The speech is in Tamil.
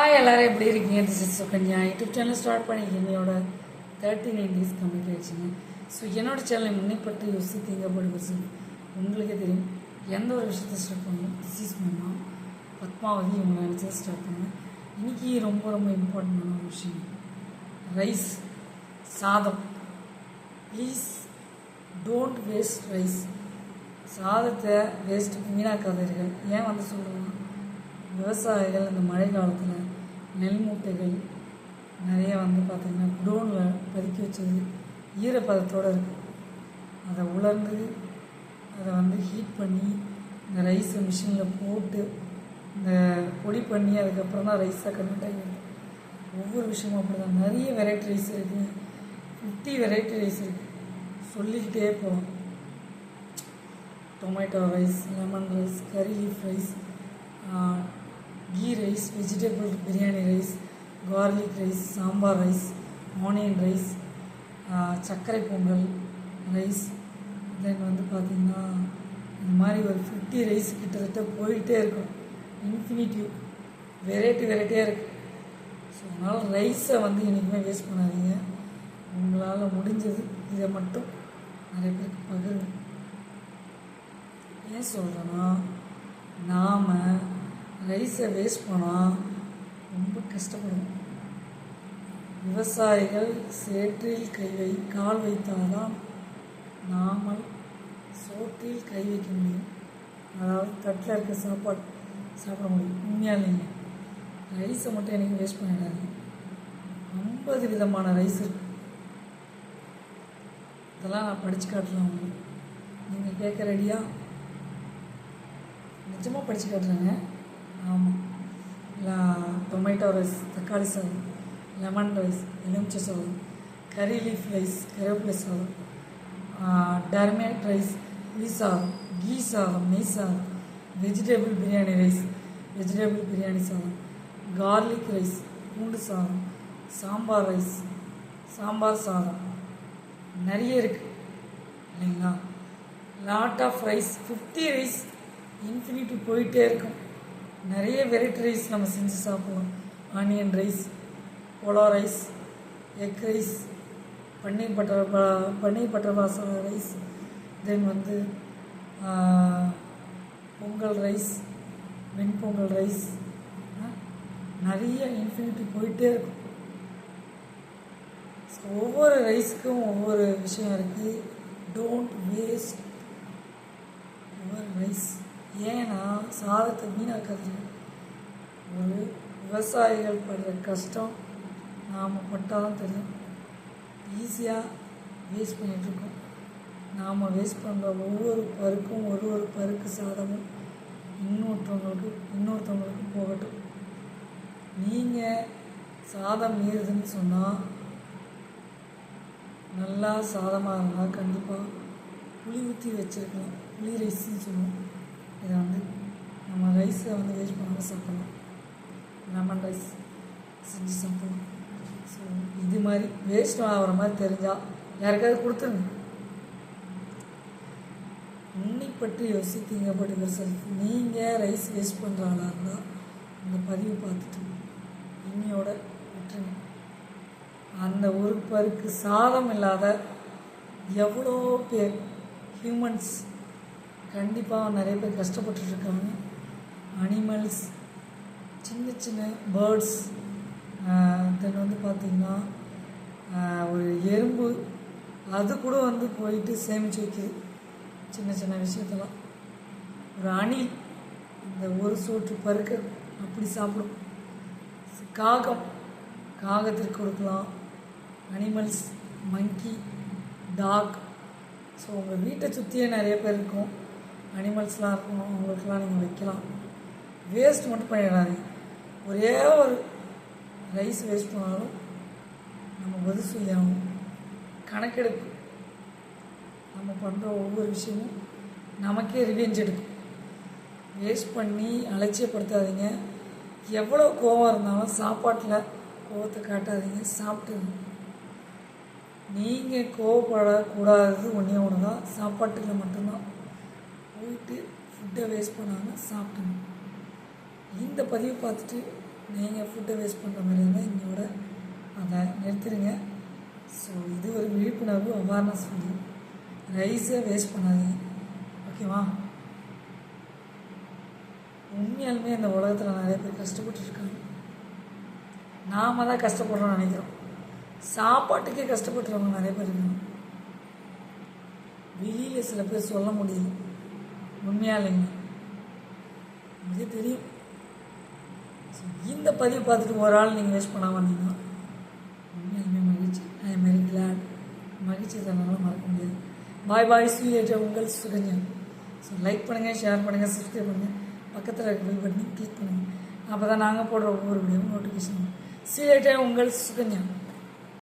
ஹாய் எல்லாரும் எப்படி இருக்கீங்க? This is Sukanya. YouTube channel start பண்ணி என்னையோட தேர்ட்டி நைன் டேஸ் கம்ப்ளீட் ஆயிடுச்சுங்க ஸோ என்னோட சேனலை முன்னைப்பட்டு யோசி திங்கப்படுவது உங்களுக்கே தெரியும். எந்த ஒரு விஷயத்தை ஸ்டார்ட் பண்ணணும்? டிசீஸ் பண்ணலாம் பத்மாவதி இவங்க நினச்சதை ஸ்டார்ட் பண்ணுவேன் இன்றைக்கி ரொம்ப ரொம்ப இம்பார்ட்டண்டான ஒரு விஷயம். ரைஸ் சாதம். ப்ளீஸ் டோன்ட் வேஸ்ட் ரைஸ் சாதத்தை வேஸ்ட் வீணாக்காதீர்கள். ஏன் வந்து சொல்லுவாங்க விவசாயிகள் இந்த மழை காலத்தில் நெல் மூட்டைகள் நிறைய வந்து பார்த்திங்கன்னா குடோனில் பதுக்கி வச்சது ஈரப்பதத்தோடு இருக்கு. அதை உலர்ந்து அதை வந்து ஹீட் பண்ணி இந்த ரைஸை மிஷினில் போட்டு இந்த பொடி பண்ணி அதுக்கப்புறம் தான் ரைஸாக கன்வெர்ட் ஆகிடுது ஒவ்வொரு விஷயமும் அப்படி தான் நிறைய வெரைட்டி ரைஸ் இருக்குது ஃபிஃப்டி வெரைட்டி ரைஸ் இருக்குது சொல்லிக்கிட்டே போகலாம். Tomato rice lemon rice curry leaf rice ghee rice vegetable biryani rice garlic rice sambar rice onion rice சர்க்கரை பொங்கல் ரைஸ் தென் வந்து பார்த்திங்கன்னா இந்த மாதிரி ஒரு ஃபிஃப்டி ரைஸ் கிட்டத்தட்ட போயிட்டே இருக்கும். இன்ஃபினிட்டிவ் வெரைட்டி வெரைட்டியாக இருக்குது ஸோ அதனால் ரைஸை வந்து என்றைக்குமே வேஸ்ட் பண்ணாதீங்க. உங்களால் முடிஞ்சது இதை மட்டும் நிறைய பேருக்கு பகிருங்க. ஏன் சொல்கிறேன்னா நாம் ரைஸை வேஸ்ட் பண்ணால் ரொம்ப கஷ்டப்படுவோம் விவசாயிகள் சேற்றில் கை வை கால் வைத்தால்தான் நாமல் சோற்றில் கை வைக்க முடியும். அதாவது தட்டில் இருக்க சாப்பாடு சாப்பிட முடியும். உண்மையாக இல்லைங்க. ரைஸை மட்டும் எனக்கு வேஸ்ட் பண்ணிடாது ஐம்பது விதமான ரைஸ் இருக்கு. இதெல்லாம் நான் படித்து காட்டலாம் உங்களுக்கு. நீங்கள் கேட்க ரெடியா நிஜமாக படித்து காட்டுறேங்க. ஆமாம் இல்லை டொமேட்டோ ரைஸ் தக்காளி சாதம் லெமன் ரைஸ் எலுமிச்சை சாதம் கறி லீஃப் ரைஸ் கருவேப்பிலை சாதம் டர்மேட் ரைஸ் புளி சாதம் கீ சாதம் நெய் சாதம் vegetable biryani rice vegetable biryani சாதம் கார்லிக் ரைஸ் பூண்டு சாதம் சாம்பார் ரைஸ் சாம்பார் சாதம். நிறைய இருக்குது இல்லைங்களா? Lot of rice fifty rice infinity போயிட்டே இருக்கும். நிறைய வெரைட்டி ரைஸ் நம்ம செஞ்சு சாப்பிடுவோம். Onion rice pulao rice egg rice paneer butter paneer butter masala rice then வந்து பொங்கல் ரைஸ் வெண்பொங்கல் ரைஸ் நிறைய இன்ஃபினிட்டி போயிட்டே இருக்கும். ஸோ ஒவ்வொரு ரைஸ்க்கும் ஒவ்வொரு விஷயம் இருக்குது டோன்ட் வேஸ்ட் ஒவ்வொரு ரைஸ் ஏன்னா சாதத்தை வீணாக்காதீங்க. ஒரு விவசாயிகள் படுற கஷ்டம் நாம் பட்டால் தான் தெரியும் ஈஸியாக வேஸ்ட் பண்ணிகிட்ருக்கோம் நாம் வேஸ்ட் பண்ணுற ஒவ்வொரு பருக்கும் ஒரு ஒரு பருக்கு சாதமும் இன்னொருத்தவங்களுக்கு இன்னொருத்தவங்களுக்கு போகட்டும். நீங்கள் சாதம் ஏறுதுன்னு சொன்னால் நல்லா சாதமாக இருந்தால் கண்டிப்பாக புளி ஊற்றி வச்சுருக்கலாம். புளி ரைஸ்ன்னு சொல்லுவோம். இதை வந்து நம்ம ரைஸை வந்து வேஸ்ட் பண்ணாமல் சாப்பிட்லாம். லெமன் ரைஸ் செஞ்சு சாப்பிட்லாம். ஸோ இது மாதிரி வேஸ்ட் ஆகிற மாதிரி தெரிஞ்சால் யாருக்காவது கொடுத்துருங்க. உன்னை பற்றி யோசித்தீங்க படுகிற செல்ஃப் நீங்கள் ரைஸ் வேஸ்ட் பண்ணுற ஆளாக இருந்தால் இந்த பதிவு பார்த்துட்டு இன்னையோட விட்டுருங்க. அந்த ஒரு பருக்கு சாதம் இல்லாத எவ்வளோ பேர் ஹியூமன்ஸ் கண்டிப்பாக நிறைய பேர் கஷ்டப்பட்டுருக்காங்க அனிமல்ஸ் சின்ன சின்ன பேர்ட்ஸ் தென் வந்து பார்த்திங்கன்னா ஒரு எறும்பு அது கூட வந்து போயிட்டு சேமித்து வைக்குது சின்ன சின்ன விஷயத்தெல்லாம். ஒரு அணில் இந்த ஒரு சோற்று பருக்க அப்படி சாப்பிடும். காகம் காகத்திற்கு கொடுக்கலாம். அனிமல்ஸ் மங்கி டாக் ஸோ உங்கள் வீட்டை சுற்றியே நிறைய பேர் இருக்கும். அனிமல்ஸ்லாம் இருக்கும் அவங்களுக்கெல்லாம் நீங்கள் வைக்கலாம். வேஸ்ட் மட்டும் பண்ணிடாதீங்க. ஒரே ஒரு ரைஸ் வேஸ்ட் பண்ணாலும் நம்ம பதில் சொல்லியாகும் கணக்கெடுப்பு. நம்ம பண்ணுற ஒவ்வொரு விஷயமும் நமக்கே ரிவெஞ்ச் எடுக்கும். வேஸ்ட் பண்ணி அலட்சியப்படுத்தாதீங்க. எவ்வளோ கோவம் இருந்தாலும் சாப்பாட்டில் கோவத்தை காட்டாதீங்க சாப்பிட்டுங்க நீங்கள் கோவப்படக்கூடாதது ஒன்றே ஒன்று தான் சாப்பாட்டுக்கு மட்டும்தான். ஃபுட்டை வேஸ்ட் பண்ணாமல் சாப்பிட்டுங்க இந்த பதிவு பார்த்துட்டு நீங்கள் ஃபுட்டை வேஸ்ட் பண்ணுற மாதிரி இருந்தால் எங்களோட அதை நிறுத்திடுங்க ஸோ இது ஒரு விழிப்புணர்வு அவேர்னஸ் வீடியோ ரைஸை வேஸ்ட் பண்ணாதீங்க. ஓகேவா உண்மையாலுமே இந்த உலகத்தில் நிறைய பேர் கஷ்டப்பட்டு இருக்காங்க. நாம தான் கஷ்டப்படுறோம்னு நினைக்கிறோம். சாப்பாட்டுக்கே கஷ்டப்பட்டுறவங்க நிறைய பேர் இருக்காங்க. வெளியில் சில பேர் சொல்ல முடியல. உண்மையா இல்லைங்க நமக்கே தெரியும் ஸோ இந்த பதிவு பார்த்துட்டு ஒரு ஆள் நீங்கள் வேஸ்ட் பண்ணாமல் வந்தீங்கன்னா உண்மையாலுமே மகிழ்ச்சி. ஐ எம் வெரி கிளாட் மகிழ்ச்சி தரனால மறக்க முடியாது. பாய் பாய் ஸ்வீட் உங்கள் சுகன்யா. ஸோ லைக் பண்ணுங்கள் ஷேர் பண்ணுங்கள் சப்ஸ்கிரைப் பண்ணுங்கள் பக்கத்தில் இருக்க பெல் கிளிக் பண்ணுங்கள் அப்போ தான் நாங்கள் போடுற ஒவ்வொரு வீடியோவும் நோட்டிஃபிகேஷன் ஸ்வீட் உங்கள் சுகன்யா.